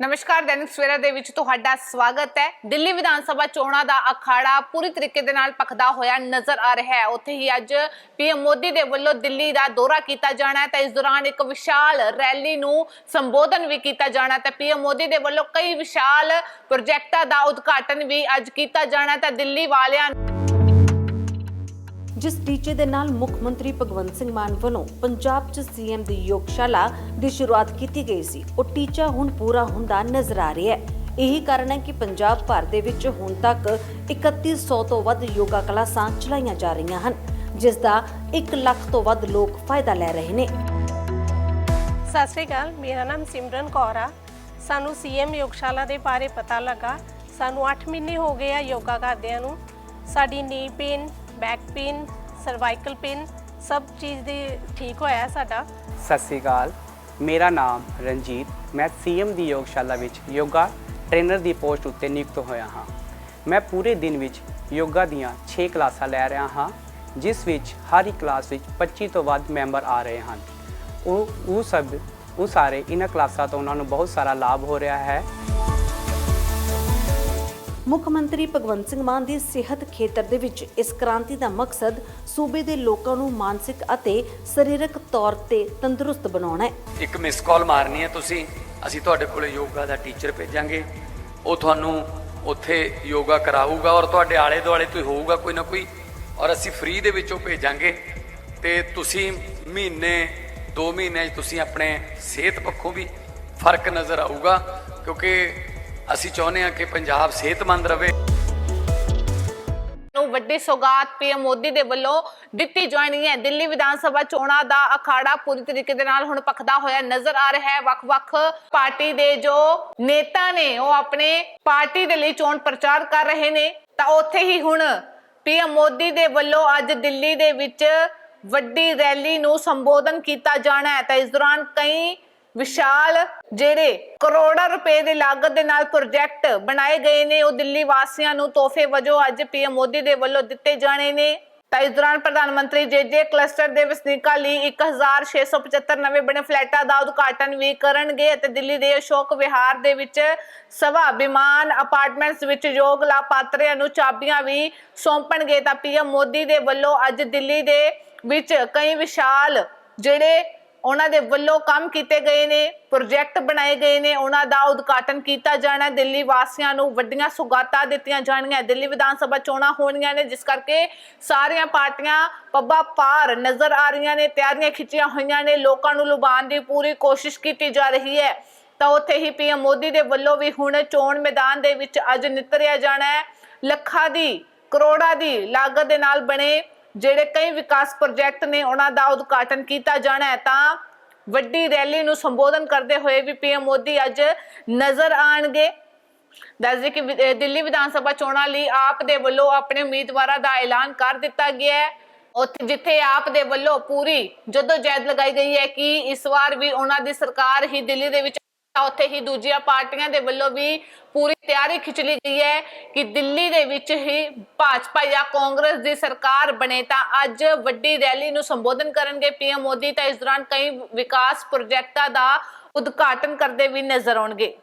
ਨਮਸਕਾਰ, ਦੈਨਿਕ ਸਵੇਰਾ ਦੇ ਵਿੱਚ ਤੁਹਾਡਾ ਸਵਾਗਤ ਹੈ। ਦਿੱਲੀ ਵਿਧਾਨ ਸਭਾ ਚੋਣਾਂ ਦਾ ਅਖਾੜਾ ਪੂਰੀ ਤਰੀਕੇ ਦੇ ਨਾਲ ਪਖਦਾ ਹੋਇਆ ਨਜ਼ਰ ਆ ਰਿਹਾ ਹੈ। ਉੱਥੇ ਹੀ ਅੱਜ ਪੀਐਮ ਮੋਦੀ ਦੇ ਵੱਲੋਂ ਦਿੱਲੀ ਦਾ ਦੌਰਾ ਕੀਤਾ ਜਾਣਾ ਹੈ। ਤਾਂ ਇਸ ਦੌਰਾਨ ਇੱਕ ਵਿਸ਼ਾਲ ਰੈਲੀ ਨੂੰ ਸੰਬੋਧਨ ਵੀ ਕੀਤਾ ਜਾਣਾ ਹੈ। ਤਾਂ ਪੀਐਮ ਮੋਦੀ ਦੇ ਵੱਲੋਂ ਕਈ ਵਿਸ਼ਾਲ ਪ੍ਰੋਜੈਕਟਾਂ ਦਾ ਉਦਘਾਟਨ ਵੀ ਅੱਜ ਕੀਤਾ ਜਾਣਾ ਤਾਂ ਦਿੱਲੀ ਵਾਲਿਆਂ ਜਿਸ ਟੀਚੇ ਦੇ ਨਾਲ ਮੁੱਖ ਮੰਤਰੀ ਭਗਵੰਤ ਸਿੰਘ ਮਾਨ ਵੱਲੋਂ ਪੰਜਾਬ 'ਚ ਸੀਐਮ ਦੀ ਯੋਗਸ਼ਾਲਾ ਦੀ ਸ਼ੁਰੂਆਤ ਕੀਤੀ ਗਈ ਸੀ। ਉਹ ਟੀਚਾ ਹੁਣ ਪੂਰਾ ਹੁੰਦਾ ਨਜ਼ਰ ਆ ਰਿਹਾ ਹੈ। ਇਹੀ ਕਾਰਨ ਹੈ ਕਿ ਪੰਜਾਬ ਭਰ ਦੇ ਵਿੱਚ ਹੁਣ ਤੱਕ 3100 ਤੋਂ ਵੱਧ ਯੋਗਾ ਕਲਾਸਾਂ ਚਲਾਈਆਂ ਜਾ ਰਹੀਆਂ ਹਨ, ਜਿਸ ਦਾ 1 ਲੱਖ ਤੋਂ ਵੱਧ ਲੋਕ ਫਾਇਦਾ ਲੈ ਰਹੇ ਨੇ। ਸਤਿ ਸ਼੍ਰੀ ਅਕਾਲ, ਮੇਰਾ ਨਾਮ ਸਿਮਰਨ ਕੌਰ ਆ। ਸਾਨੂੰ ਸੀਐਮ ਯੋਗਸ਼ਾਲਾ ਦੇ ਬਾਰੇ ਪਤਾ ਲੱਗਾ। ਸਾਨੂੰ 8 ਮਹੀਨੇ ਹੋ ਗਏ ਆ ਯੋਗਾ ਕਰਦਿਆਂ ਨੂੰ। ਸਾਡੀ knee pain back pain cervical pain ਸਭ ਚੀਜ਼ ਦੇ ਠੀਕ ਹੋਇਆ ਸਾਡਾ। ਸਤਿ ਸ੍ਰੀ ਅਕਾਲ, ਮੇਰਾ ਨਾਮ ਰਣਜੀਤ, ਮੈਂ ਸੀਐਮ ਦੀ ਯੋਗਸ਼ਾਲਾ ਵਿੱਚ ਯੋਗਾ ਟ੍ਰੇਨਰ ਦੀ ਪੋਸਟ ਉੱਤੇ ਨਿਯੁਕਤ ਹੋਇਆ ਹਾਂ। ਮੈਂ ਪੂਰੇ ਦਿਨ ਵਿੱਚ ਯੋਗਾ ਦੀਆਂ 6 ਕਲਾਸਾਂ ਲੈ ਰਿਹਾ ਹਾਂ, ਜਿਸ ਵਿੱਚ ਹਰ ਇੱਕ ਕਲਾਸ ਵਿੱਚ 25 ਤੋਂ ਵੱਧ ਮੈਂਬਰ ਆ ਰਹੇ ਹਨ। ਉਹ ਉਹ ਸਭ, ਉਹ ਸਾਰੇ ਇਹਨਾਂ ਕਲਾਸਾਂ ਤੋਂ ਉਹਨਾਂ ਨੂੰ ਬਹੁਤ ਸਾਰਾ ਲਾਭ ਹੋ ਰਿਹਾ ਹੈ। ਮੁੱਖ ਮੰਤਰੀ ਭਗਵੰਤ ਸਿੰਘ ਮਾਨ ਦੀ ਸਿਹਤ ਖੇਤਰ ਦੇ ਵਿੱਚ ਇਸ ਕ੍ਰਾਂਤੀ ਦਾ ਮਕਸਦ ਸੂਬੇ ਦੇ ਲੋਕਾਂ ਨੂੰ ਮਾਨਸਿਕ ਅਤੇ ਸਰੀਰਕ ਤੌਰ ਤੇ ਤੰਦਰੁਸਤ ਬਣਾਉਣਾ ਹੈ। ਇੱਕ ਮਿਸ ਕਾਲ ਮਾਰਨੀ ਹੈ ਤੁਸੀਂ। ਅਸੀਂ ਤੁਹਾਡੇ ਕੋਲੇ ਯੋਗਾ ਦਾ ਟੀਚਰ ਭੇਜਾਂਗੇ। ਉਹ ਤੁਹਾਨੂੰ ਉੱਥੇ ਯੋਗਾ ਕਰਾਊਗਾ ਔਰ ਤੁਹਾਡੇ ਆਲੇ ਦੁਆਲੇ ਤੋਂ ਹੋਊਗਾ ਕੋਈ ਨਾ ਕੋਈ। ਔਰ ਅਸੀਂ ਫ੍ਰੀ ਦੇ ਵਿੱਚ ਉਹ ਭੇਜਾਂਗੇ। ਤੇ ਤੁਸੀਂ ਮਹੀਨੇ 2 ਮਹੀਨਿਆਂ 'ਚ ਤੁਸੀਂ ਆਪਣੇ ਸਿਹਤ ਪੱਖੋਂ ਵੀ ਫ਼ਰਕ ਨਜ਼ਰ ਆਊਗਾ। ਕਿਉਂਕਿ ਅਸੀਂ ਚਾਹੁੰਦੇ ਹਾਂ ਕਿ ਪੰਜਾਬ ਸਿਹਤਮੰਦ ਰਵੇ ਨੂੰ ਵੱਡੀ ਸੌਗਾਤ ਪੀਐਮ ਮੋਦੀ ਦੇ ਵੱਲੋਂ ਦਿੱਤੀ ਜਾਣੀ ਹੈ। ਦਿੱਲੀ ਵਿਧਾਨ ਸਭਾ ਚੋਣਾਂ ਦਾ ਅਖਾੜਾ ਪੂਰੀ ਤਰੀਕੇ ਦੇ ਨਾਲ ਹੁਣ ਪਖਦਾ ਹੋਇਆ ਨਜ਼ਰ ਆ ਰਿਹਾ ਹੈ। ਵੱਖ-ਵੱਖ ਪਾਰਟੀ ਦੇ ਜੋ ਨੇਤਾ ਨੇ, ਉਹ ਆਪਣੇ ਪਾਰਟੀ ਦੇ ਲਈ ਚੋਣ ਪ੍ਰਚਾਰ ਕਰ ਰਹੇ ਨੇ। ਤਾਂ ਉੱਥੇ ਹੀ ਹੁਣ ਪੀਐਮ ਮੋਦੀ ਦੇ ਵੱਲੋਂ ਅੱਜ ਦਿੱਲੀ ਦੇ ਵਿੱਚ ਵੱਡੀ ਰੈਲੀ ਨੂੰ ਸੰਬੋਧਨ ਕੀਤਾ ਜਾਣਾ ਹੈ। ਤਾਂ ਇਸ ਦੌਰਾਨ ਕਈ ਵਿਸ਼ਾਲ ਜਿਹੜੇ ਕਰੋੜਾਂ ਰੁਪਏ ਦੇ ਲਾਗਤ ਦੇ ਨਾਲ ਪ੍ਰੋਜੈਕਟ ਬਣਾਏ ਗਏ ਨੇ, ਉਹ ਦਿੱਲੀ ਵਾਸੀਆਂ ਨੂੰ ਤੋਹਫੇ ਵਜੋਂ ਅੱਜ ਪੀਐਮ ਮੋਦੀ ਦੇ ਵੱਲੋਂ ਦਿੱਤੇ ਜਾਣੇ ਨੇ। ਤਾਂ ਇਸ ਦੌਰਾਨ ਪ੍ਰਧਾਨ ਮੰਤਰੀ ਜੇਜੇ ਕਲਸਟਰ ਦੇ ਵਸਨੀਕਾਂ ਲਈ 1675 ਨਵੇਂ ਬਣੇ ਫਲੈਟਾਂ ਦਾ ਉਦਘਾਟਨ ਵੀ ਕਰਨਗੇ ਅਤੇ ਦਿੱਲੀ ਦੇ ਅਸ਼ੋਕ ਵਿਹਾਰ ਦੇ ਵਿੱਚ ਸਵਾ ਵਿਮਾਨ, ਅਪਾਰਟਮੈਂਟਸ ਵਿੱਚ ਯੋਗ ਲਾਭਪਾਤਰੀਆਂ ਨੂੰ ਚਾਬੀਆਂ ਵੀ ਸੌਂਪਣਗੇ। ਤਾਂ ਪੀਐਮ ਮੋਦੀ ਦੇ ਵੱਲੋਂ ਅੱਜ ਦਿੱਲੀ ਦੇ ਵਿੱਚ ਕਈ ਵਿਸ਼ਾਲ ਜਿਹੜੇ ਉਹਨਾਂ ਦੇ ਵੱਲੋਂ ਕੰਮ ਕੀਤੇ ਗਏ ਨੇ ਪ੍ਰੋਜੈਕਟ ਬਣਾਏ ਗਏ ਨੇ, ਉਹਨਾਂ ਦਾ ਉਦਘਾਟਨ ਕੀਤਾ ਜਾਣਾ ਦਿੱਲੀ ਵਾਸੀਆਂ ਨੂੰ ਵੱਡੀਆਂ ਸੁਗਾਤਾਂ ਦਿੱਤੀਆਂ ਜਾਣਗੀਆਂ। ਦਿੱਲੀ ਵਿਧਾਨ ਸਭਾ ਚੋਣਾਂ ਹੋਣੀਆਂ ਨੇ, ਜਿਸ ਕਰਕੇ ਸਾਰੀਆਂ ਪਾਰਟੀਆਂ ਪੱਬਾ ਪਾਰ ਨਜ਼ਰ ਆ ਰਹੀਆਂ ਨੇ, ਤਿਆਰੀਆਂ ਖਿੱਚੀਆਂ ਹੋਈਆਂ ਨੇ, ਲੋਕਾਂ ਨੂੰ ਲੁਭਾਉਣ ਦੀ ਪੂਰੀ ਕੋਸ਼ਿਸ਼ ਕੀਤੀ ਜਾ ਰਹੀ ਹੈ। ਤਾਂ ਉੱਥੇ ਹੀ ਪੀਐਮ ਮੋਦੀ ਦੇ ਵੱਲੋਂ ਵੀ ਹੁਣ ਚੋਣ ਮੈਦਾਨ ਦੇ ਵਿੱਚ ਅੱਜ ਨਿਤਰਿਆ ਜਾਣਾ ਹੈ। ਲੱਖਾਂ ਦੀ, ਕਰੋੜਾਂ ਦੀ ਲਾਗਤ ਦੇ ਨਾਲ ਬਣੇ ਜਿਹੜੇ ਕਈ ਵਿਕਾਸ ਪ੍ਰੋਜੈਕਟ ਨੇ ਉਹਨਾਂ ਦਾ ਉਦਘਾਟਨ ਕੀਤਾ ਜਾਣਾ ਹੈ, ਤਾਂ ਵੱਡੀ ਰੈਲੀ ਨੂੰ ਸੰਬੋਧਨ ਕਰਦੇ ਹੋਏ ਵੀ ਪੀਐਮ ਮੋਦੀ ਅੱਜ ਨਜ਼ਰ ਆਣਗੇ। ਦੱਸਦੇ ਕਿ ਦਿੱਲੀ ਵਿਧਾਨ ਸਭਾ ਚੋਣਾਂ ਲਈ ਆਪ ਦੇ ਵੱਲੋਂ ਆਪਣੇ ਉਮੀਦਵਾਰਾਂ ਦਾ ਐਲਾਨ ਕਰ ਦਿੱਤਾ ਗਿਆ ਹੈ। ਉੱਥੇ ਜਿੱਥੇ ਆਪ ਦੇ ਵੱਲੋਂ ਪੂਰੀ ਜਦੋਂ ਜੈਦ ਲਗਾਈ ਗਈ ਹੈ ਕਿ ਇਸ ਵਾਰ ਵੀ ਉਹਨਾਂ ਦੀ ਸਰਕਾਰ ਹੀ ਦਿੱਲੀ ਦੇ ਵਿੱਚ ਉੱਥੇ ਹੀ ਦੂਜੀਆਂ ਪਾਰਟੀਆਂ ਦੇ ਵੱਲੋਂ ਵੀ ਪੂਰੀ ਤਿਆਰੀ ਖਿੱਚ ਲਈ ਗਈ ਹੈ ਕਿ ਦਿੱਲੀ ਦੇ ਵਿੱਚ ਹੀ ਭਾਜਪਾ ਜਾਂ ਕਾਂਗਰਸ ਦੀ ਸਰਕਾਰ ਬਣੇ ਤਾਂ ਅੱਜ ਵੱਡੀ ਰੈਲੀ ਨੂੰ ਸੰਬੋਧਨ ਕਰਨਗੇ ਪੀਐਮ ਮੋਦੀ, ਤਾਂ ਇਸ ਦੌਰਾਨ ਕਈ ਵਿਕਾਸ ਪ੍ਰੋਜੈਕਟਾਂ ਦਾ ਉਦਘਾਟਨ ਕਰਦੇ ਵੀ ਨਜ਼ਰ ਆਉਣਗੇ।